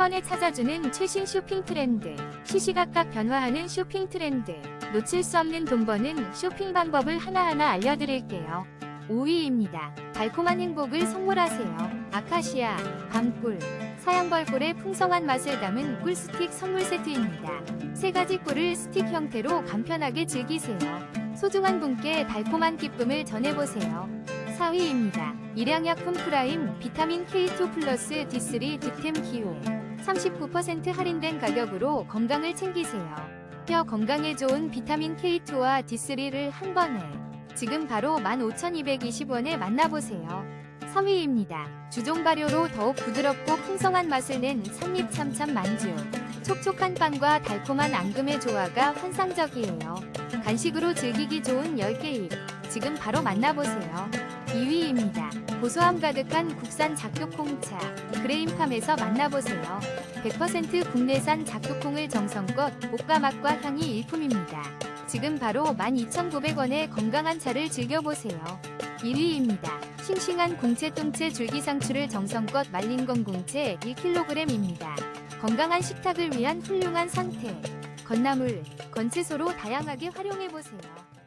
번에 찾아주는 최신 쇼핑 트렌드, 시시각각 변화하는 쇼핑 트렌드, 놓칠 수 없는 돈 버는 쇼핑 방법을 하나하나 알려드릴게요. 5위입니다. 달콤한 행복을 선물하세요. 아카시아, 밤꿀, 사양벌꿀의 풍성한 맛을 담은 꿀 스틱 선물 세트입니다. 세 가지 꿀을 스틱 형태로 간편하게 즐기세요. 소중한 분께 달콤한 기쁨을 전해보세요. 4위입니다. 일양약품 프라임 비타민 K2 플러스 D3 득템 기호 39% 할인된 가격으로 건강을 챙기세요. 뼈 건강에 좋은 비타민 K2와 D3를 한 번에 지금 바로 15,220원에 만나보세요. 3위입니다. 주종 발효로 더욱 부드럽고 풍성한 맛을 낸 산립 참참 만주. 촉촉한 빵과 달콤한 앙금의 조화가 환상적이에요. 간식으로 즐기기 좋은 10개 잎. 지금 바로 만나보세요. 2위입니다. 고소함 가득한 국산 작두콩차. 그레인팜에서 만나보세요. 100% 국내산 작두콩을 정성껏 볶아 맛과 향이 일품입니다. 지금 바로 12,900원의 건강한 차를 즐겨보세요. 1위입니다. 싱싱한 공채 똥채 줄기 상추를 정성껏 말린 건 공채 1kg입니다. 건강한 식탁을 위한 훌륭한 선택. 건나물, 건채소로 다양하게 활용해보세요.